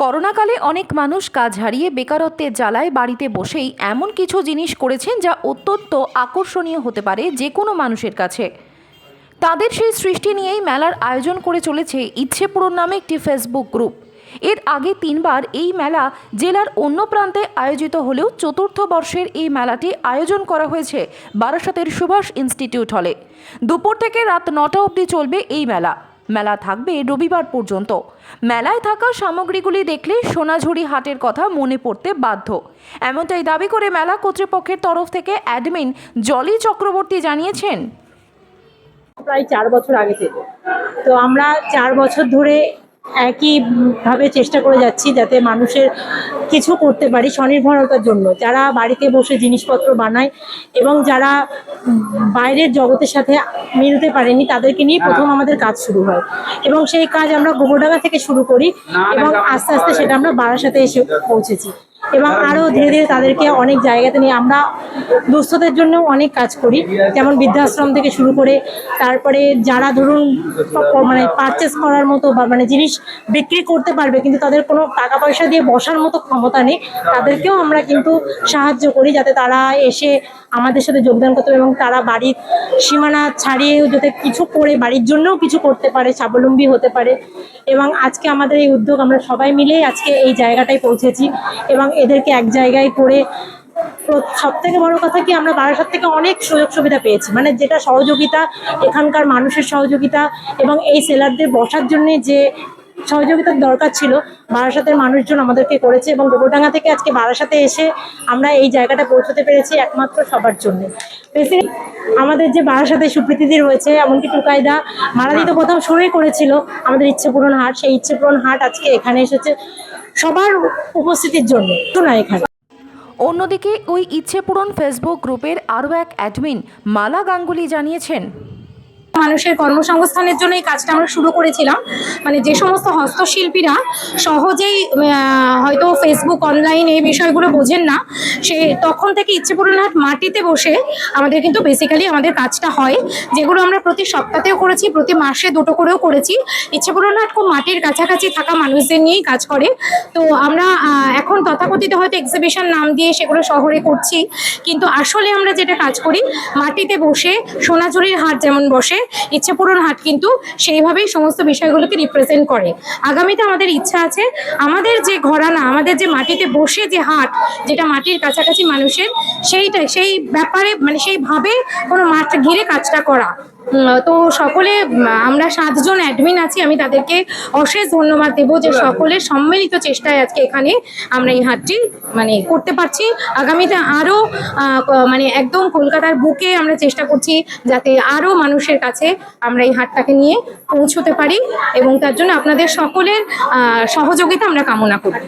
করোনাকালে অনেক মানুষ কাজ হারিয়ে বেকারত্বের জ্বালায় বাড়িতে বসেই এমন কিছু জিনিস করেছেন যা অত্যন্ত আকর্ষণীয় হতে পারে যে কোনো মানুষের কাছে। তাদের সেই সৃষ্টি নিয়েই মেলার আয়োজন করে চলেছে ইচ্ছে পূরণ নামে একটি ফেসবুক গ্রুপ। এর আগে তিনবার এই মেলা জেলার অন্য প্রান্তে আয়োজিত হলেও চতুর্থ বর্ষের এই মেলাটি আয়োজন করা হয়েছে বারাসাতের সুভাষ ইনস্টিটিউট হলে। দুপুর থেকে রাত নটা অবধি চলবে এই মেলা। মেলা থাকবে রবিবার পর্যন্ত। মেলায় থাকা সামগ্রীগুলি দেখলে সোনাঝুরি হাটের কথা মনে পড়তে বাধ্য। এমনটাই দাবি করে মেলা কর্তৃপক্ষের তরফ থেকে অ্যাডমিন জলি চক্রবর্তী জানিয়েছেন। প্রায় চার বছর আগে থেকে। তো আমরা চার বছর ধরে একইভাবে চেষ্টা করে যাচ্ছি যাতে মানুষের কিছু করতে পারি স্বনির্ভরতার জন্য। যারা বাড়িতে বসে জিনিসপত্র বানায় এবং যারা বাইরের জগতের সাথে মিলতে পারেনি তাদেরকে নিয়ে প্রথম আমাদের কাজ শুরু হয়। এবং সেই কাজ আমরা গোবরডাঙ্গা থেকে শুরু করি এবং আস্তে আস্তে সেটা আমরা বারাসাতে এসে পৌঁছেছি। এবং আরও ধীরে ধীরে তাদেরকে অনেক জায়গাতে নিয়ে আমরা দুস্থদের জন্য অনেক কাজ করি। যেমন বৃদ্ধাশ্রম থেকে শুরু করে তারপরে যারা ধরুন মানে পারচেস করার মতো বা মানে জিনিস বিক্রি করতে পারবে কিন্তু তাদের কোনো টাকা পয়সা দিয়ে বসার মতো ক্ষমতা নেই তাদেরকেও আমরা কিন্তু সাহায্য করি যাতে তারা এসে আমাদের সাথে যোগদান করতে পারে এবং তারা বাড়ির সীমানা ছাড়িয়েও যাতে কিছু করে, বাড়ির জন্যও কিছু করতে পারে, স্বাবলম্বী হতে পারে। এবং আজকে আমাদের এই উদ্যোগ আমরা সবাই মিলে আজকে এই জায়গাটায় পৌঁছেছি এবং এদেরকে এক জায়গায় করে সব থেকে বড় কথা কি আমরা বারাসাত থেকে অনেক সুযোগ সুবিধা পেয়েছি। মানে যেটা সহযোগিতা, এখানকার মানুষের সহযোগিতা এবং এই সেলারদের বসার জন্য যে সহযোগিতার দরকার ছিল। বারাসাতের মানুষজন আমাদেরকে করেছে এবং গোবরডাঙ্গা থেকে আজকে বারাসাতে এসে আমরা এই জায়গাটা পৌঁছতে পেরেছি একমাত্র সবার জন্য। বেসিক আমাদের যে বারাসাতে সুপ্রীতিদি রয়েছে, এমনকি টুকাইদা, মারাদি তো প্রথম শুরুই করেছিল আমাদের ইচ্ছে পূরণ হাট। সেই ইচ্ছে পূরণ হাট আজকে এখানে এসেছে সবার উপস্থিতির জন্য। তো না এখানে। অন্যদিকে ওই ইচ্ছে পূরণ ফেসবুক গ্রুপের আরও এক অ্যাডমিন মালা গাঙ্গুলি জানিয়েছেন মানুষের কর্মসংস্থানের জন্য এই কাজটা আমরা শুরু করেছিলাম। মানে যে সমস্ত হস্তশিল্পীরা সহজেই হয়তো ফেসবুক অনলাইন এই বিষয়গুলো বোঝেন না, সে তখন থেকে ইচ্ছে পূরণ মাটিতে বসে আমাদের কিন্তু বেসিক্যালি আমাদের কাজটা হয়। যেগুলো আমরা প্রতি সপ্তাহেও করেছি, প্রতি মাসে দুটো করেও করেছি। ইচ্ছে পূরণ হাট খুব মাটির কাছাকাছি থাকা মানুষদের নিয়েই কাজ করে। তো আমরা এখন তথাকথিত হয়তো এক্সিবিশন নাম দিয়ে সেগুলো শহরে করছি। কিন্তু আসলে আমরা যেটা কাজ করি, মাটিতে বসে সোনাঝুরির হাট যেমন বসে ইচ্ছাপূরণ হাট কিন্তু সেইভাবেই সমস্ত বিষয়গুলোকে রিপ্রেজেন্ট করে। আগামীতে আমাদের ইচ্ছা আছে, আমাদের যে ঘরানা, আমাদের যে মাটিতে বসে যে হাট, যেটা মাটির কাছাকাছি মানুষের, সেইটা, সেই ব্যাপারে মানে সেইভাবে কোনো মাঠ ঘিরে কাজটা করা। তো সকলে আমরা সাতজন অ্যাডমিন আছি, আমি তাদেরকে অশেষ ধন্যবাদ দেবো যে সকলের সম্মিলিত চেষ্টায় আজকে এখানে আমরা এই হাটটি মানে করতে পারছি। আগামীতে আরও মানে একদম কলকাতার বুকে আমরা চেষ্টা করছি যাতে আরও মানুষের কাছে আমরা এই হাটটাকে নিয়ে পৌঁছতে পারি এবং তার জন্য আপনাদের সকলের সহযোগিতা আমরা কামনা করি।